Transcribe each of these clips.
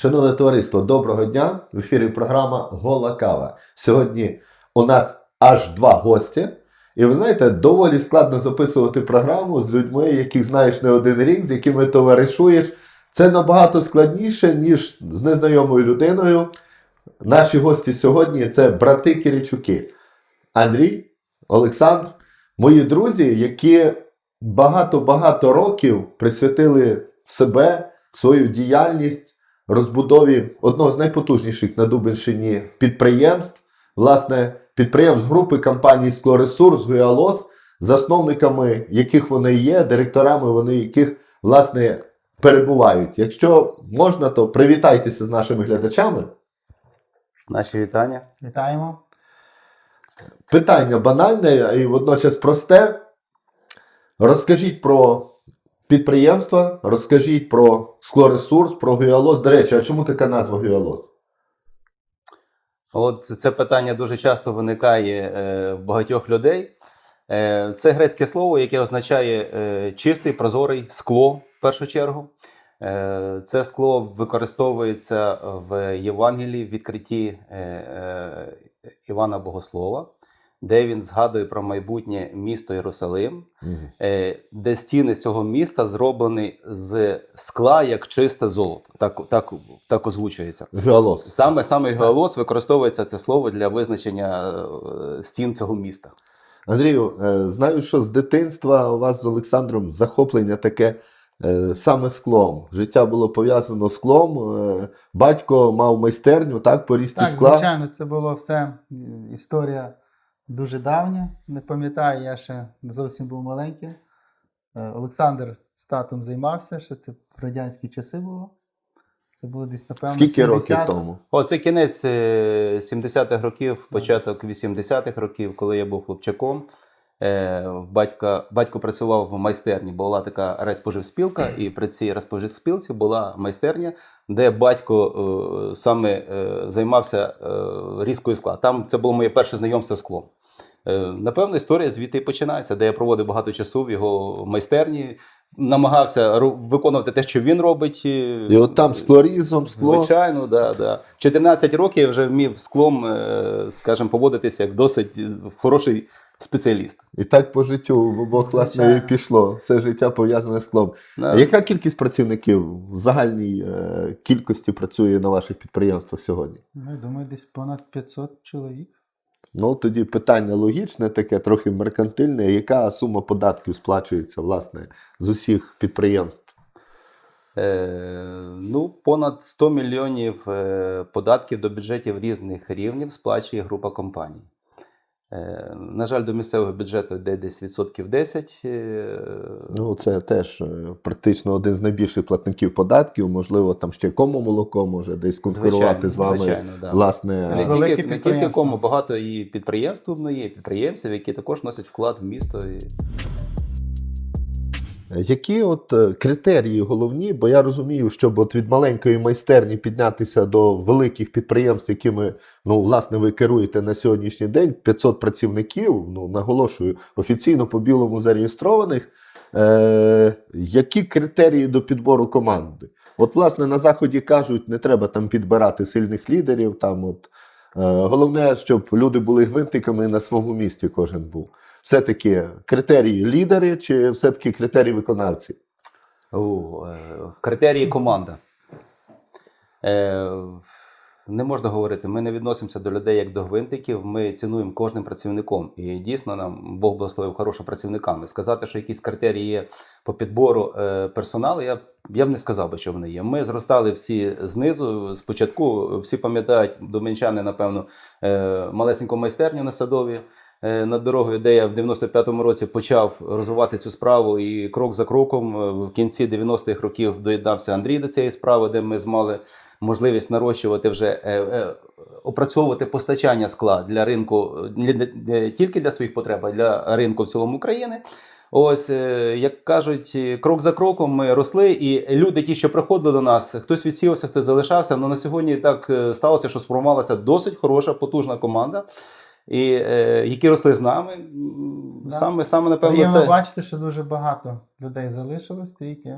Шановне товариство, доброго дня! В ефірі програма Гола Кава. Сьогодні у нас аж два гості. І ви знаєте, доволі складно записувати програму з людьми, яких знаєш не один рік, з якими товаришуєш. Це набагато складніше, ніж з незнайомою людиною. Наші гості сьогодні це брати Киричуки. Андрій, Олександр, мої друзі, які багато-багато років присвятили себе, свою діяльність розбудові одного з найпотужніших на Дубенщині підприємств, власне, підприємств групи компанії Склоресурс Гуялос, засновниками яких вони є, директорами вони яких, власне, перебувають. Якщо можна, то привітайтеся з нашими глядачами. Наші вітання. Вітаємо. Питання банальне і водночас просте. Розкажіть про підприємства, розкажіть про склоресурс, про гуялос. До речі, а чому така назва гуялос? От це питання дуже часто виникає е, в багатьох людей. Е, це грецьке слово, яке означає е, чистий, прозорий скло в першу чергу. Е, це скло використовується в Євангелії в відкритті е, е, Івана Богослова, де він згадує про майбутнє місто Єрусалим, е, де стіни цього міста зроблені з скла як чисте золото. Так, так, так озвучується. Гуялос. Саме саме голос використовується це слово для визначення е, стін цього міста. Андрію, е, знаю, що з дитинства у вас з Олександром захоплення таке саме склом. Життя було пов'язано з склом. Батько мав майстерню, так, по різці Так, скла. звичайно, це було все історія дуже давня. Не пам'ятаю, я ще не зовсім був маленьким. Е, Олександр з татом займався, ще це в радянські часи було. Це було десь, напевно, Скільки років тому? О, це кінець е, 70-х років, початок 80-х років, коли я був хлопчаком. Е, Батька, батько працював в майстерні, була така райспоживспілка, і при цій райспоживспілці була майстерня, де батько е, саме е, займався е, різкою скла. Там це було моє перше знайомство з склом. Е, Напевно, історія звідти і починається, де я проводив багато часу в його майстерні, намагався виконувати те, що він робить. е, І от там склорізом, скло. Звичайно, да, да. 14 років я вже вмів склом, е, скажімо, поводитися як досить е, хороший спеціаліст. І так по життю в обох власне і пішло. Все життя пов'язане з склом. Да. Яка кількість працівників в загальній е, кількості працює на ваших підприємствах сьогодні? Ну, я думаю, десь понад 500 чоловік. Ну тоді питання логічне, таке трохи меркантильне. Яка сума податків сплачується власне з усіх підприємств? Е, ну, понад 100 мільйонів е, податків до бюджетів різних рівнів сплачує група компаній. Е, на жаль, до місцевого бюджету йде десь відсотків 10. е, Ну це теж е, практично один з найбільших платників податків. Можливо, там ще кому молоко може десь конкурувати звичайно, з вами. Звичайно, да. Власне, Не тільки, не тільки кому, багато і підприємств є, підприємців, які також носять вклад в місто. І... Які от е, критерії головні? Бо я розумію, щоб от від маленької майстерні піднятися до великих підприємств, якими ну власне ви керуєте на сьогоднішній день, 500 працівників. Ну наголошую, офіційно по білому зареєстрованих. Е, які критерії до підбору команди? От, власне, на заході кажуть, не треба там підбирати сильних лідерів. Там от головне, щоб люди були гвинтиками на своєму місці. Кожен був. Все-таки критерії лідери чи все-таки критерії виконавці? О, е, критерії команда. Не можна говорити, ми не відносимося до людей як до гвинтиків, ми цінуємо кожним працівником. І дійсно нам Бог благословив хорошими працівниками. Сказати, що якісь критерії є по підбору е, персоналу, я, я б не сказав би, що вони є. Ми зростали всі знизу. Спочатку всі пам'ятають, домінчани, напевно, е, малесеньку майстерню на садові е, над дорогою, де я в 95-му році почав розвивати цю справу, і крок за кроком в кінці 90-х років доєднався Андрій до цієї справи, де ми змали можливість нарощувати вже е, е, опрацьовувати постачання скла для ринку не, тільки для своїх потреб, а для ринку в цілому країни. Ось, е, як кажуть, крок за кроком ми росли, і люди, ті, що приходили до нас, хтось відсівався, хтось залишався. але на сьогодні так сталося, що сформувалася досить хороша, потужна команда, і, е, які росли з нами. Да. Саме, саме напевно, Приємно це. бачити, що дуже багато людей залишилось, які,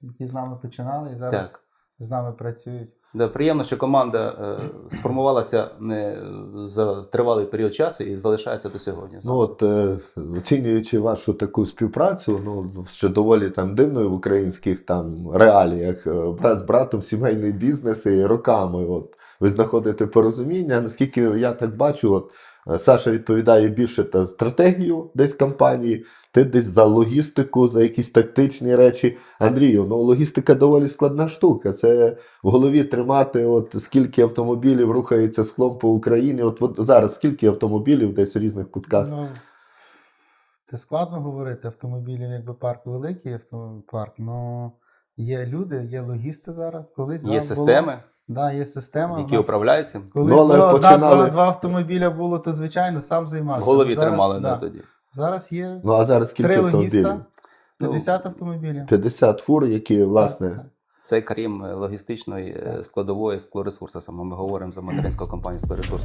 які з нами починали і зараз Так. з нами працюють. Приємно, що команда е, сформувалася не за тривалий період часу і залишається до сьогодні. Ну от е, оцінюючи вашу таку співпрацю, ну що доволі там дивною в українських там реаліях, е, брат з братом сімейний бізнес і роками. От ви знаходите порозуміння. Наскільки я так бачу, от Саша відповідає більше та стратегію десь компанії, ти десь за логістику, за якісь тактичні речі. Андрію, ну логістика доволі складна штука. Це в голові тримати, от скільки автомобілів рухається склом по Україні. От, от зараз скільки автомобілів десь у різних кутках. Ну, це складно говорити. Автомобілів, якби парк великий автопарк, але є люди, є логісти зараз. Колись Є системи, Було, да, є система. які управляються. Коли управляють цим. Колись Ну, було починали- два, два автомобіля було, то звичайно сам В займався. голові Зараз, тримали да. да, тоді. Зараз є Ну а зараз скільки три автомобілів? логіста, 50 автомобілів. 50 фур, які власне. Так, так. Це крім е, логістичної е, складової склоресурсу. Саме ми говоримо за материнську компанію склоресурс.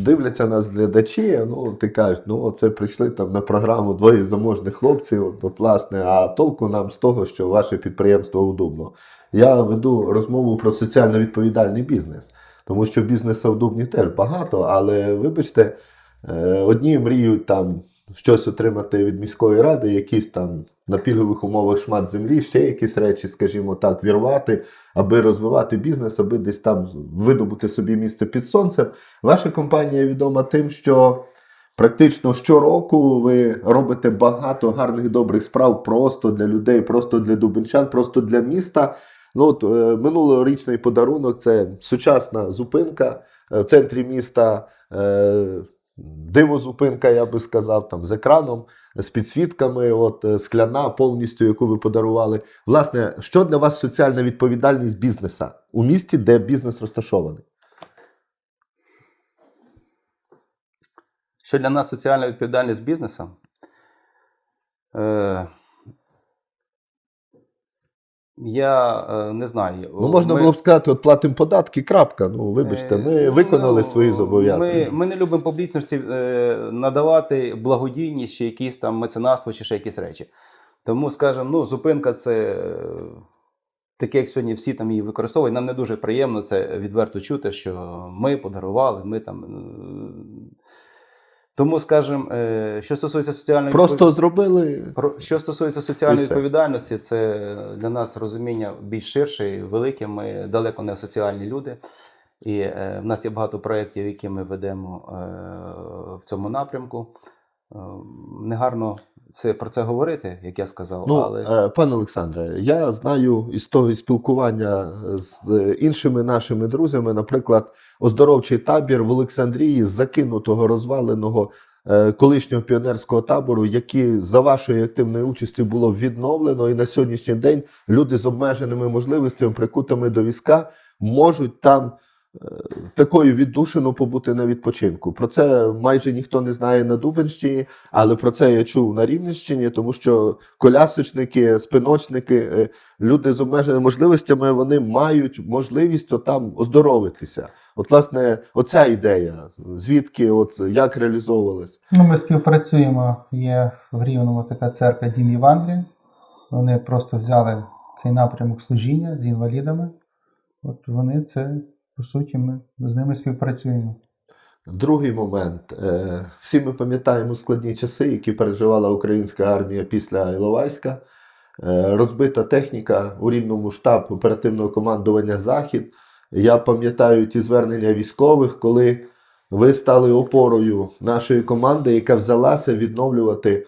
Дивляться нас глядачі. Ну ти кажеш, ну це прийшли там на програму двоє заможних хлопців. От, власне, а толку нам з того, що ваше підприємство удобно. Я веду розмову про соціально відповідальний бізнес, тому що бізнесу в Дубні теж багато, але вибачте, е, одні мріють там щось отримати від міської ради, якісь там на пільгових умовах шмат землі, ще якісь речі, скажімо так, вірвати, аби розвивати бізнес, аби десь там видобути собі місце під сонцем. Ваша компанія відома тим, що практично щороку ви робите багато гарних добрих справ просто для людей, просто для дубинчан, просто для міста. Ну, от, е, минулорічний подарунок це сучасна зупинка е, в центрі міста. Е, Диво-зупинка, я би сказав, там з екраном, з підсвітками, от е, скляна повністю, яку ви подарували. Власне, що для вас соціальна відповідальність бізнеса у місті, де бізнес розташований? Що для нас соціальна відповідальність бізнесу? Е, я е, не знаю. Ну, можна Ми- було б сказати, от платимо податки, крапка. Ну, вибачте, ми Е, виконали ну, свої зобов'язання. Ми, ми не любимо публічності е, надавати благодійність чи якісь там меценатство, чи ще якісь речі. Тому, скажімо, ну, зупинка це е, таке, як сьогодні всі там її використовують. Нам не дуже приємно це відверто чути, що ми подарували, ми там. е, Тому, скажімо, е, що стосується соціальної Просто зробили. що стосується соціальної відповідальності, це для нас розуміння більш ширше і велике. Ми далеко не соціальні люди. І е, в нас є багато проєктів, які ми ведемо е, в цьому напрямку. Е, негарно це, про це говорити, як я сказав, Ну, але е, пане Олександре, я знаю із того спілкування з іншими нашими друзями, наприклад, оздоровчий табір в Олександрії з закинутого розваленого е, колишнього піонерського табору, який за вашою активною участю було відновлено, і на сьогоднішній день люди з обмеженими можливостями, прикутими до візка, можуть там. Е, Такою віддушину побути на відпочинку. Про це майже ніхто не знає на Дубенщині, але про це я чув на Рівненщині, тому що колясочники, спиночники, е, люди з обмеженими можливостями, вони мають можливість отам оздоровитися. От, власне, оця ідея, звідки, от як реалізовувалась? Ну, ми співпрацюємо. Є в Рівному така церква Дім Євангелія. Вони просто взяли цей напрямок служіння з інвалідами. От вони це, по суті, ми з ними співпрацюємо. Другий момент. Е, Всі ми пам'ятаємо складні часи, які переживала українська армія після Іловайська. Е, Розбита техніка у рівному штаб оперативного командування Захід. Я пам'ятаю ті звернення військових, коли ви стали опорою нашої команди, яка взялася відновлювати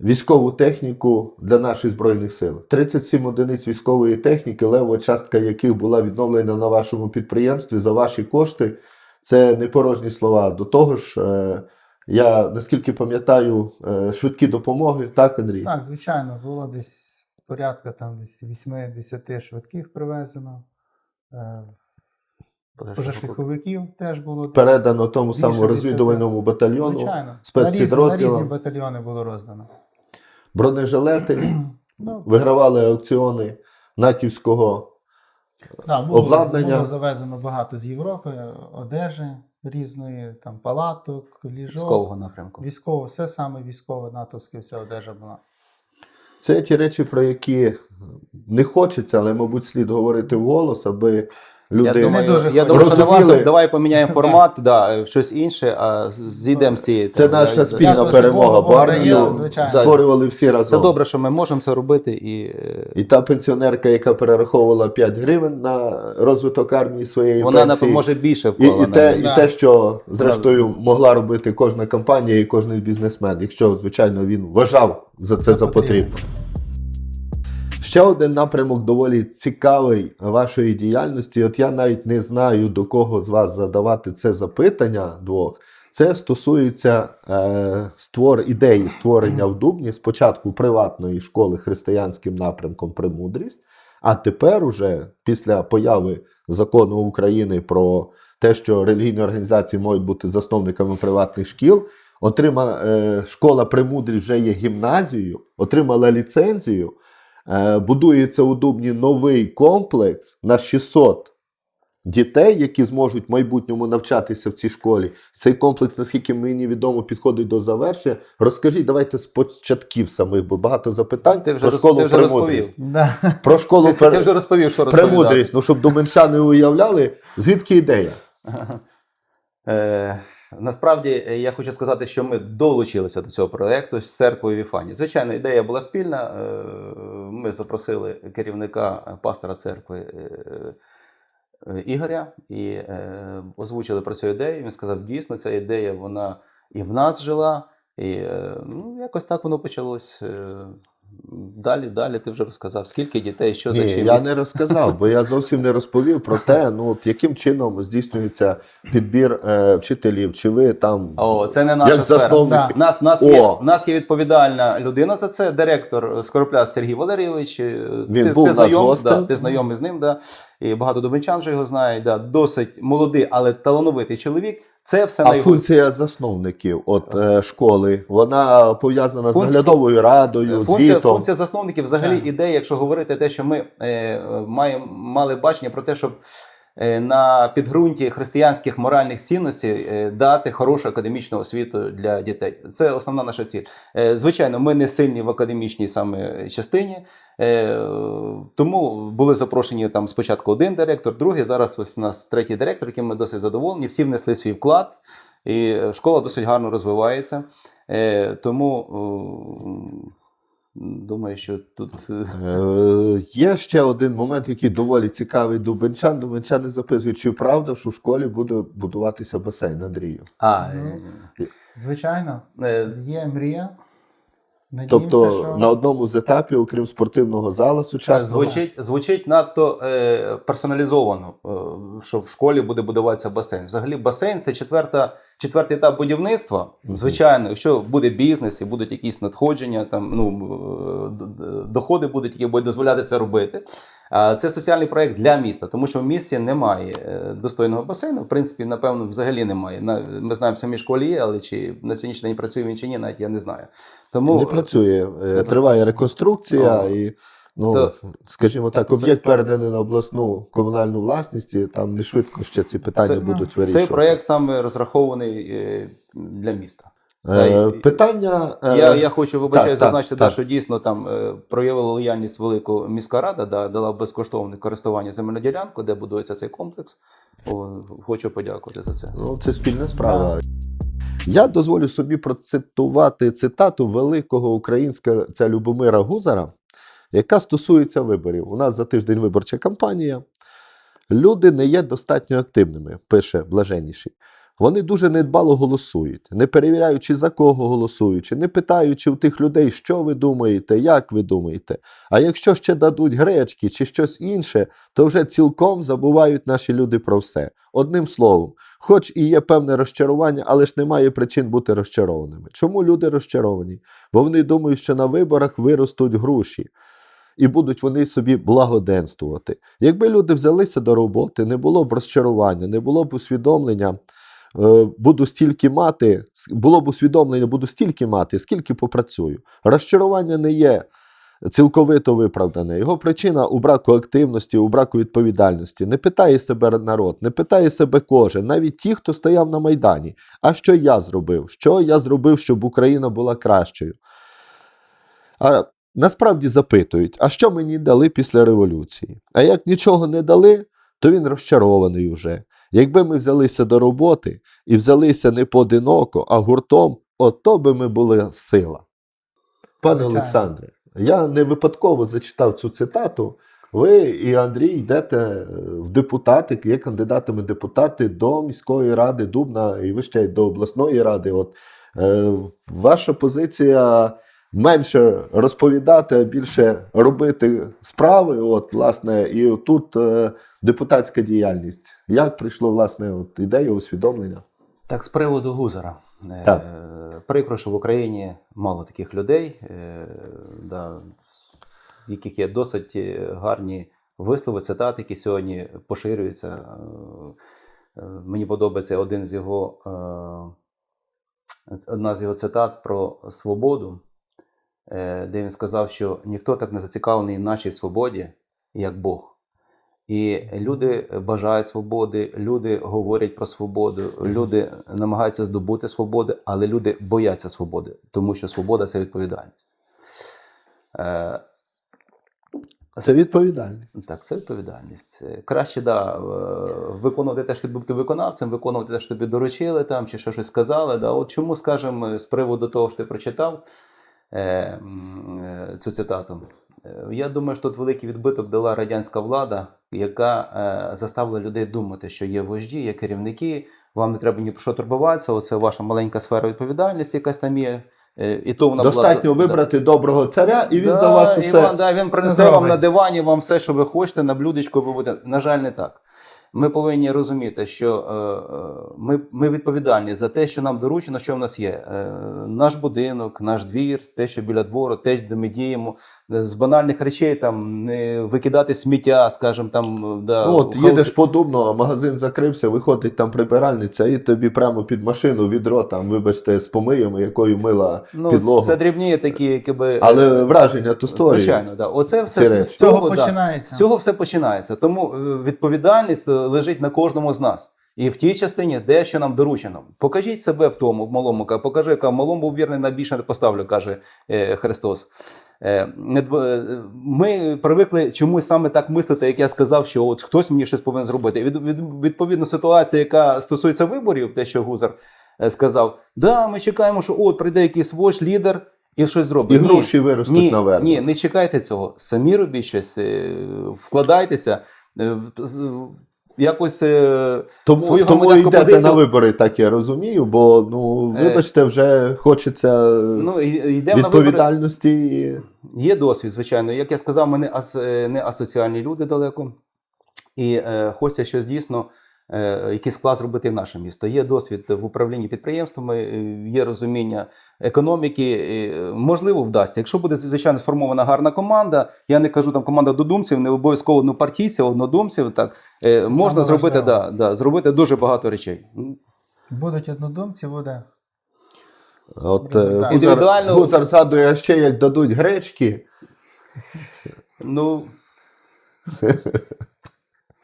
військову техніку для наших збройних сил. 37 одиниць військової техніки, левова частка яких була відновлена на вашому підприємстві за ваші кошти. Це не порожні слова. До того ж, е, я наскільки пам'ятаю, е, швидкі допомоги, так, Андрій? Так, звичайно, було десь порядка там десь 8-10 швидких привезено. Е, Пожежниковиків теж було десь. Передано тому більше самому розвідувальному батальйону, Звичайно. На різні, на різні батальйони було роздано. Бронежилети, Ну, вигравали аукціони натівського. Да, було, Обладнання. було завезено багато з Європи, одежі різної, там палаток, ліжок. військового напрямку. Військово, все саме військове, натовське, вся одежа була. Це ті речі, про які не хочеться, але, мабуть, слід говорити вголос, аби люди. Я думаю, дуже я думаю, що не Давай поміняємо формат, да, щось інше, а зійдемо з цієї Це теми. наша Да, спільна Дякую, перемога. що Бо Бог армію звичайно. створювали всі разом. Це добре, що ми можемо це робити і. е, І та пенсіонерка, яка перераховувала 5 гривень на розвиток армії своєї Вона пенсії, напевно, може більше і, і, те, і Да. те, що зрештою могла робити кожна компанія і кожен бізнесмен, якщо, звичайно, він вважав за це за потрібне. Ще один напрямок доволі цікавий вашої діяльності. От я навіть не знаю, до кого з вас задавати це запитання двох. Це стосується е, створ ідеї створення в Дубні спочатку приватної школи християнським напрямком Премудрість, а тепер, уже після появи закону України про те, що релігійні організації можуть бути засновниками приватних шкіл, отрима, е, школа Премудрість вже є гімназією, отримала ліцензію. Е, будується у Дубні новий комплекс на 600 дітей, які зможуть в майбутньому навчатися в цій школі. Цей комплекс, наскільки мені відомо, підходить до завершення. Розкажіть, давайте з початків самих, бо багато запитань Ти вже, про школу ти вже премудрість. розповів. Да. Про школу Ти, ти, ти вже розповів, що премудрість. Ну, щоб думанчани уявляли, звідки ідея? Е, насправді е, я хочу сказати, що ми долучилися до цього проєкту з церквою Віфані. Звичайно, ідея була спільна. Е, Ми запросили керівника е, пастора церкви Ігоря і озвучили про цю ідею. Він сказав: дійсно, ця ідея вона і в нас жила, і ну, якось так воно почалось. Е, Далі, далі ти вже розказав, скільки дітей, що за Ні, чим. я не розказав, бо я зовсім не розповів про те, ну от яким чином здійснюється підбір е, вчителів, чи ви там О, це не наша як сфера. засновники. В нас, нас, є, О. нас є відповідальна людина за це, директор Скоропляс Сергій Валерійович. Він ти, був ти, знайом, нас гостем. да, ти знайомий з ним, да. І багато дубинчан вже його знають. Да. Досить молодий, але талановитий чоловік. Це все А на його. функція засновників от е, школи, вона пов'язана з наглядовою радою, Функція, звітом. функція засновників взагалі ідея, якщо говорити те, що ми е, маємо, мали бачення про те, щоб на підґрунті християнських моральних цінностей е, дати хорошу академічну освіту для дітей. Це основна наша ціль. Е, звичайно, ми не сильні в академічній саме частині, е, тому були запрошені там спочатку один директор, другий. Зараз ось у нас третій директор, яким ми досить задоволені. Всі внесли свій вклад, і е, школа досить гарно розвивається. Е, тому. Е, Думаю, що тут е, Е, є ще один момент, який доволі цікавий дубенчан. Дубенчани запитують, чи правда, що в школі буде будуватися басейн Андрію. а, Ну, Звичайно, е, є мрія. Надіємося, Тобто що... на одному з етапів, окрім спортивного зала, сучасного, звучить, звучить надто е, персоналізовано, е, що в школі буде будуватися басейн. Взагалі, басейн це четверта, четвертий етап будівництва. Звичайно, якщо буде бізнес і будуть якісь надходження, там ну е, доходи будуть, які будуть дозволяти це робити. Це соціальний проект для міста, тому що в місті немає е, достойного басейну. В принципі, напевно, взагалі немає. Ми знаємо, в самій школі є, але чи на сьогоднішній день працює він чи ні, навіть я не знаю. Тому не працює. Е, Триває реконструкція О. і. Ну, То- скажімо так, це- об'єкт переданий на обласну комунальну власність, і там не швидко ще ці питання Це- будуть цей вирішувати. проект саме розрахований е, для міста. Е, питання. е, Я, я хочу вибачаю, так, зазначити, так, да, що дійсно там е, проявила лояльність велику міська рада, да, дала безкоштовне користування земельну ділянку, де будується цей комплекс. О, хочу подякувати за це. Ну, це спільна справа. Я дозволю собі процитувати цитату великого українського це Любомира Гузара, яка стосується виборів. У нас за тиждень виборча кампанія. Люди не є достатньо активними, пише блаженніший. Вони дуже недбало голосують, не перевіряючи за кого голосуючи, не питаючи у тих людей, що ви думаєте, як ви думаєте. А якщо ще дадуть гречки чи щось інше, то вже цілком забувають наші люди про все. Одним словом, хоч і є певне розчарування, але ж немає причин бути розчарованими. Чому люди розчаровані? Бо вони думають, що на виборах виростуть груші. І будуть вони собі благоденствувати. Якби люди взялися до роботи, не було б розчарування, не було б усвідомлення, буду стільки мати, було б усвідомлення, буду стільки мати, скільки попрацюю. Розчарування не є цілковито виправдане. Його причина у браку активності, у браку відповідальності. Не питає себе народ, не питає себе кожен, навіть ті, хто стояв на Майдані. А що я зробив? Що я зробив, щоб Україна була кращою? А насправді запитують, а що мені дали після революції? А як нічого не дали, то він розчарований уже. Якби ми взялися до роботи і взялися не поодиноко, а гуртом, ото би ми були сила. Пане. Олександре, я не випадково зачитав цю цитату. Ви і Андрій йдете е, в депутати, є кандидатами депутати до міської ради Дубна і ви ще й до обласної ради. От е, ваша позиція менше розповідати, а більше робити справи. От, власне, і тут е, депутатська діяльність. Як прийшло власне от, ідея усвідомлення? Так, з приводу Гузера. Е, Прикро, що в Україні мало таких людей, е, да, в яких є досить е, гарні вислови, цитати, які сьогодні поширюються. Е, е, Мені подобається один з його, е, одна з його цитат про свободу, е, де він сказав, що ніхто так не зацікавлений в нашій свободі, як Бог. І люди бажають свободи, люди говорять про свободу, люди намагаються здобути свободи, але люди бояться свободи, тому що свобода це відповідальність. Е, Це відповідальність. так, це відповідальність. Е, Краще да, е, виконувати те, що тобі бути виконавцем, виконувати те, що тобі доручили там, чи ще щось сказали. Да. От чому, скажімо, з приводу того, що ти прочитав е, е, цю цитату. Е, Я думаю, що тут великий відбиток дала радянська влада, яка е, заставила людей думати, що є вожді, є керівники, вам не треба ні про що турбуватися, оце ваша маленька сфера відповідальності, якась там є. Е, І то вона була- Достатньо да. вибрати доброго царя, і він Да, за вас усе. Іван, да, він принесе вам на дивані вам все, що ви хочете, на блюдечку ви будете. На жаль, не так. Ми повинні розуміти, що е, е, ми, ми відповідальні за те, що нам доручено, що в нас є. Е, наш будинок, наш двір, те, що біля двору, те, де ми діємо. З банальних речей там не викидати сміття, скажімо, там да, Ну, от їдеш по Дубну, а магазин закрився, виходить там прибиральниця, і тобі прямо під машину відро, там, вибачте, з помиями, якою мила ну, підлогу. Це дрібні такі, якби. Але враження то сторі. Звичайно, да. Оце все з, цього да. починається. З цього все починається. Тому відповідальність лежить на кожному з нас. І в тій частині, де що нам доручено. Покажіть себе в тому, в малому, ка- покажи, яка в малому був вірний, на більше не поставлю, каже е, Христос. Е, е, Ми привикли чомусь саме так мислити, як я сказав, що от хтось мені щось повинен зробити. Від, від, відповідно, ситуація, яка стосується виборів, те, що Гузар е, сказав, да, ми чекаємо, що от прийде якийсь вождь, лідер і щось зробить. І гроші виростуть Ні, наверх. ні, не чекайте цього. Самі робіть щось, е, вкладайтеся, якось е, Тому, свою тому громадянську йдете позицію. на вибори, так я розумію, бо ну, Е, вибачте, вже хочеться Ну, йде відповідальності. на вибори. Є досвід, звичайно. Як я сказав, ми не, ас, е, не асоціальні люди далеко. І е, хочеться щось дійсно, е, якийсь вклад зробити в наше місто. Є досвід в управлінні підприємствами, е, є розуміння економіки. е, можливо, вдасться. Якщо буде звичайно сформована гарна команда, я не кажу там команда додумців, не обов'язково однопартійців, однодумців. Так е, можна зробити, да, да, зробити дуже багато речей. Будуть однодумці, буде. От, Індивідуально- Гузар згадує а ще, як дадуть гречки. Ну.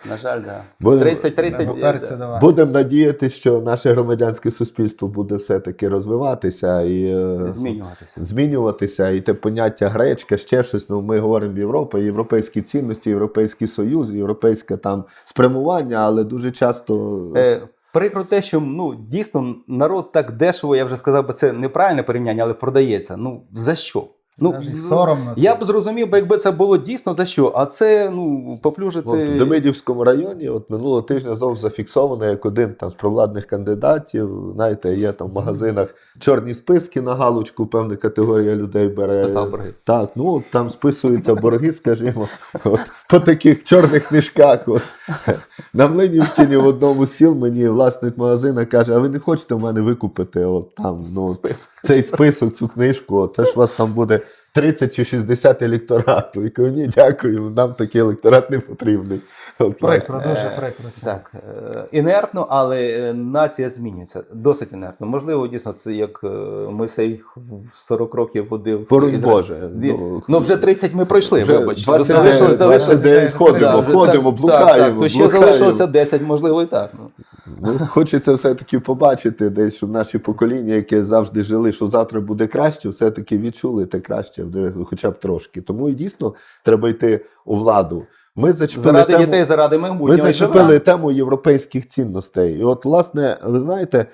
На жаль, да. Будемо- 30-30. Або перця давай. Будемо надіятися, що наше громадянське суспільство буде все-таки розвиватися і е, Змінюватися. змінюватися. І те поняття гречка, ще щось. Ну, ми говоримо Європа, європейські цінності, Європейський Союз, європейське там спрямування, але дуже часто. Е, прикро те, що ну, дійсно народ так дешево, я вже сказав би, це неправильне порівняння, але продається. Ну, за що? Ну, соромно. я б зрозумів, би, якби це було дійсно за що, а це ну, поплюжити. От, в Демидівському районі от минулого тижня знову зафіксовано як один там з провладних кандидатів. Знаєте, є там в магазинах чорні списки на галочку, певна категорія людей бере. Списав борги. Так, ну там списуються борги, скажімо, от, по таких чорних книжках. От. На Млинівщині в одному з сіл мені власник магазина каже: а ви не хочете в мене викупити от, там, ну, Список. цей список, цю книжку, це ж у вас там буде 30 чи 60 електорату. І кажу, ні, дякую, нам такий електорат не потрібний. Прикро, Е, дуже прикро. Так, е, інертно, але е, нація змінюється. Досить інертно. Можливо, дійсно, це як е, Мойсей в 40 років водив. Боронь. Боже. Ну, ну, вже 30 ми пройшли, вже вибач. 29, Залишилось- залишилось- 29 ходимо, Да, ходимо, так, блукаємо. Так, так, то ще блукаємо. залишилося 10, можливо, і так. Ну. Ну, хочеться все-таки побачити десь, щоб наші покоління, яке завжди жили, що завтра буде краще, все-таки відчули те краще, хоча б трошки. Тому і дійсно треба йти у владу. Ми зачепили Заради тему, дітей, заради ми майбутнього. зачепили тему європейських цінностей. І от, власне, ви знаєте,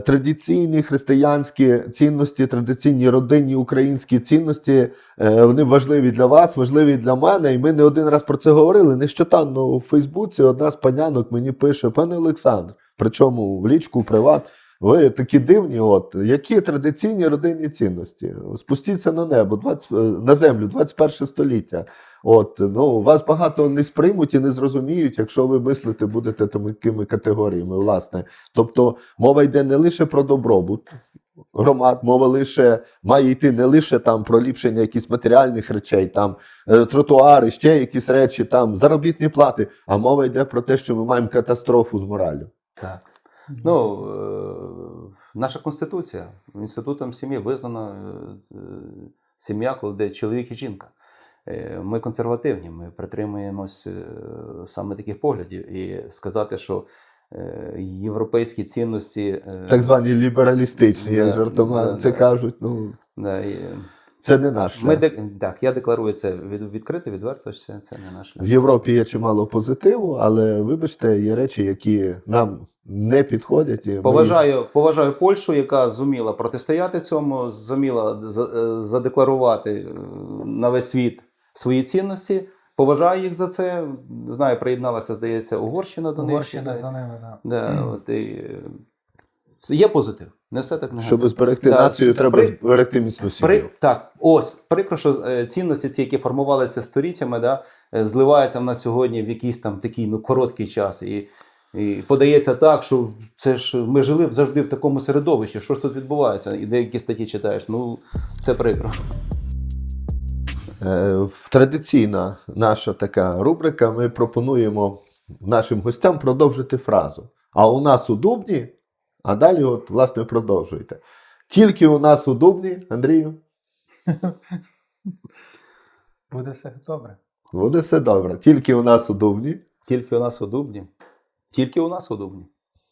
традиційні християнські цінності, традиційні родинні українські цінності, е, вони важливі для вас, важливі для мене. І ми не один раз про це говорили. Нещодавно у Фейсбуці одна з панянок мені пише: пане Олександр, причому в лічку, в приват. Ви такі дивні, от які традиційні родинні цінності? Спустіться на небо, 20, е, на землю, 21 століття. От ну вас багато не сприймуть і не зрозуміють, якщо ви мислите будете такими категоріями. Власне, тобто мова йде не лише про добробут. Громад, мова лише має йти не лише там про ліпшення якихось матеріальних речей, там е, тротуари, ще якісь речі, там заробітні плати. А мова йде про те, що ми маємо катастрофу з моралю. Так. Ну, е, наша конституція інститутом сім'ї визнана е, сім'я, коли де чоловік і жінка. Е, Ми консервативні, ми притримуємось саме таких поглядів. І сказати, що європейські цінності. Так звані лібералістичні, як жартома це кажуть. Ну це не наш. ми шлях. де, так, я декларую це від, відкрито, відверто, це, це не наш. В Європі є чимало позитиву, але вибачте, є речі, які нам не підходять. І ми- Поважаю, поважаю Польщу, яка зуміла протистояти цьому, зуміла е, задекларувати е, на весь світ свої цінності. Поважаю їх за це. Знаю, приєдналася, здається, Угорщина до них. Угорщина за ними, так. Да, от, і, е, є позитив. Не все так негативно. Щоб зберегти Да, націю, при- треба зберегти міцну сім'ю. При, так, ось прикро, що е, цінності, ці, які формувалися століттями, да, е, зливаються в нас сьогодні в якийсь там такий ну, короткий час. І, і подається так, що це ж ми жили завжди в такому середовищі. Що ж тут відбувається? І деякі статті читаєш. Ну, це прикро. Е, Традиційна наша така рубрика. Ми пропонуємо нашим гостям продовжити фразу. А у нас у Дубні, а далі, от, власне, продовжуйте. Тільки у нас у Дубні, Андрію, Буде все добре. буде все добре. Тільки у нас у Дубні. Тільки у нас у Дубні. Тільки у нас у Дубні.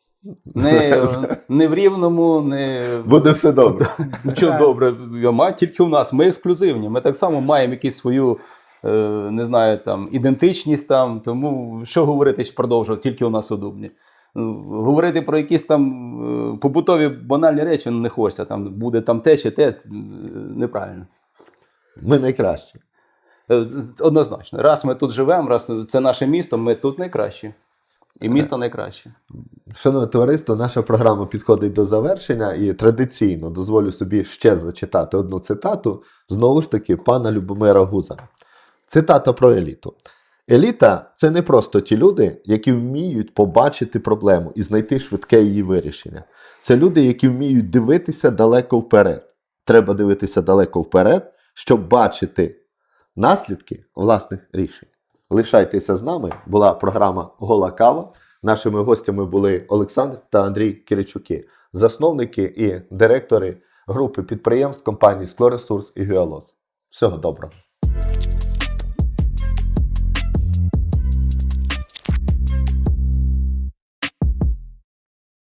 Не, не в Рівному, не Буде все добре. Що добре, тільки у нас. Ми ексклюзивні. Ми так само маємо якусь свою, е, не знаю, там ідентичність там. Тому що говорити що продовжувати тільки у нас у Дубні. Ну, Говорити про якісь там е, побутові банальні речі ну, не хочеться. Там буде там те чи те, е, неправильно. Ми найкращі. Е, Однозначно. Раз ми тут живемо, раз це наше місто, ми тут найкращі. І місто найкраще. Шановне товариство, наша програма підходить до завершення і традиційно дозволю собі ще зачитати одну цитату знову ж таки пана Любомира Гуза. Цитата про еліту. Еліта це не просто ті люди, які вміють побачити проблему і знайти швидке її вирішення. Це люди, які вміють дивитися далеко вперед. Треба дивитися далеко вперед, щоб бачити наслідки власних рішень. Лишайтеся з нами. Була програма Гола Кава. Нашими гостями були Олександр та Андрій Киричуки, засновники і директори групи підприємств компаній Склоресурс і Геолос. Всього доброго.